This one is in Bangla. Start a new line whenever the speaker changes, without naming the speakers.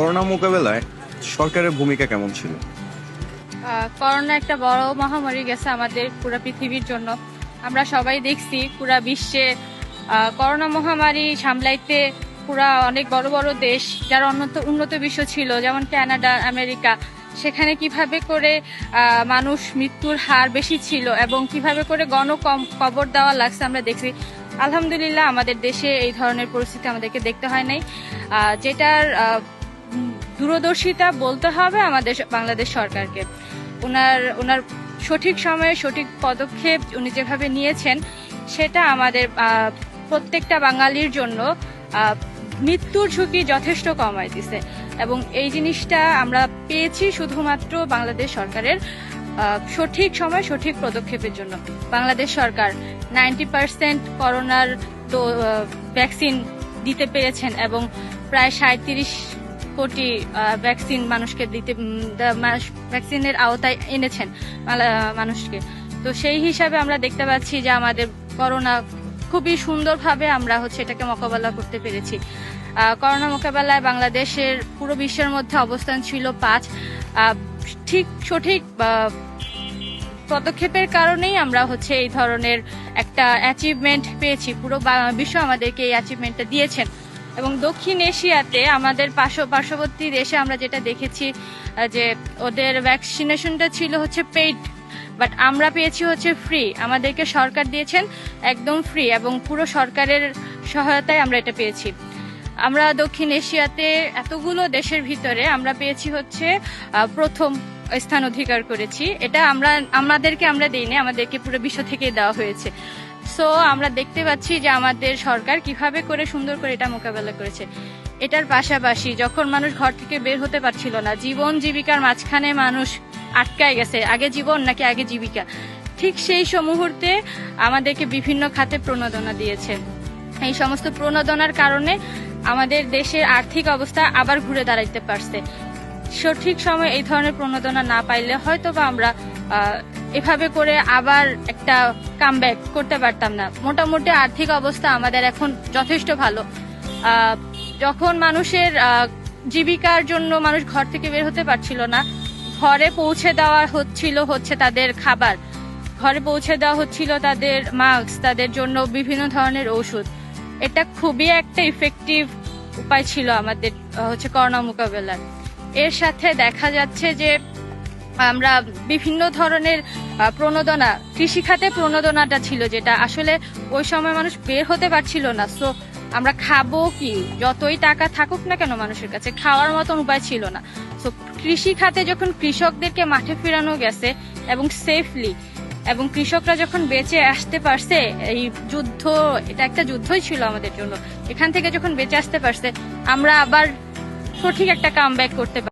করোনা মোকাবেলায় সরকারের ভূমিকা কেমন ছিল?
করোনা একটা বড় মহামারী গেছে আমাদের পুরো পৃথিবীর জন্য। আমরা সবাই দেখছি পুরা বিশ্বে করোনা মহামারী সামলাইতে পুরা অনেক বড় বড় দেশ, যারা উন্নত উন্নত বিশ্ব ছিল, যেমন কানাডা আমেরিকা। সেখানে কীভাবে করে মানুষ মৃত্যুর হার বেশি ছিল এবং কীভাবে করে গণ কবর দেওয়া লাগছে আমরা দেখছি। আলহামদুলিল্লাহ আমাদের দেশে এই ধরনের পরিস্থিতি আমাদেরকে দেখতে হয় নাই। যেটার দূরদর্শিতা বলতে হবে আমাদের বাংলাদেশ সরকারকে। ওনার ওনার সঠিক সময়ে সঠিক পদক্ষেপ উনি যেভাবে নিয়েছেন, সেটা আমাদের প্রত্যেকটা বাঙালির জন্য মৃত্যুর ঝুঁকি যথেষ্ট কমাই দিছে। এবং এই জিনিসটা আমরা পেয়েছি শুধুমাত্র বাংলাদেশ সরকারের সঠিক সময় সঠিক পদক্ষেপের জন্য। বাংলাদেশ সরকার নাইনটি পার্সেন্ট করোনার ভ্যাকসিন দিতে পেরেছেন এবং প্রায় সাঁত্রিশ কোটি ভ্যাকসিন মানুষকে দিতে ভ্যাকসিনের আওতায় এনেছেন মানুষকে। তো সেই হিসাবে আমরা দেখতে পাচ্ছি যে আমাদের করোনা খুবই সুন্দরভাবে আমরা হচ্ছে এটাকে মোকাবেলা করতে পেরেছি। করোনা মোকাবেলায় বাংলাদেশের পুরো বিশ্বের মধ্যে অবস্থান ছিল পাঁচ। ঠিক সঠিক পদক্ষেপের কারণেই আমরা হচ্ছে এই ধরনের একটা অ্যাচিভমেন্ট পেয়েছি। পুরো বিশ্ব আমাদেরকে এই অ্যাচিভমেন্টটা দিয়েছেন। এবং দক্ষিণ এশিয়াতে আমাদের পার্শ্ব পার্শ্ববর্তী দেশে আমরা যেটা দেখেছি যে ওদের ভ্যাকসিনেশনটা ছিল হচ্ছে পেইড বাট আমরা পেয়েছি হচ্ছে ফ্রি আমাদেরকে সরকার দিয়েছেন একদম ফ্রি এবং পুরো সরকারের সহায়তায় আমরা এটা পেয়েছি। আমরা দক্ষিণ এশিয়াতে এতগুলো দেশের ভিতরে আমরা পেয়েছি হচ্ছে প্রথম স্থান অধিকার করেছি। এটা আমরা আমাদেরকে আমরা দেইনি, আমাদেরকে পুরো বিশ্ব থেকে দেওয়া হয়েছে। সো আমরা দেখতে পাচ্ছি যে আমাদের সরকার কীভাবে করে সুন্দর করে এটা মোকাবেলা করেছে। এটার পাশাপাশি যখন মানুষ ঘর থেকে বের হতে পারছিল না, জীবন জীবিকার মাঝখানে মানুষ আটকায় গেছে, আগে জীবন নাকি আগে জীবিকা। ঠিক সেই মুহূর্তে আমাদেরকে বিভিন্ন খাতে প্রণোদনা দিয়েছে। এই সমস্ত প্রণোদনার কারণে আমাদের দেশের আর্থিক অবস্থা আবার ঘুরে দাঁড়াইতে পারছে। সঠিক সময় এই ধরনের প্রণোদনা না পাইলে হয়তো বা আমরা এভাবে করে আবার একটা কামব্যাক করতে পারতাম না। মোটামুটি আর্থিক অবস্থা আমাদের এখন যথেষ্ট ভালো। যখন মানুষের জীবিকার জন্য মানুষ ঘর থেকে বের হতে পারছিল না, ঘরে পৌঁছে দেওয়া হচ্ছিল হচ্ছে তাদের খাবার। ঘরে পৌঁছে দেওয়া হচ্ছিল তাদের মাস্ক তাদের জন্য বিভিন্ন ধরনের ওষুধ এটা খুবই একটা ইফেক্টিভ উপায় ছিল আমাদের হচ্ছে করোনা মোকাবেলার। এর সাথে দেখা যাচ্ছে যে আমরা বিভিন্ন ধরনের প্রণোদনা, কৃষিখাতে প্রণোদনাটা ছিল যেটা আসলে ওই সময় মানুষ বের হতে পারছিল না। সো আমরা খাব কি? যতই টাকা থাকুক না কেন মানুষের কাছে খাওয়ার মতন উপায় ছিল না। সো কৃষি খাতে যখন কৃষকদেরকে মাঠে ফেরানো গেছে এবং সেফলি এবং কৃষকরা যখন বেঁচে আসতে পারছে, এই যুদ্ধ, এটা একটা যুদ্ধই ছিল আমাদের জন্য। এখান থেকে যখন বেঁচে আসতে পারছে, আমরা আবার সঠিক একটা কাম করতে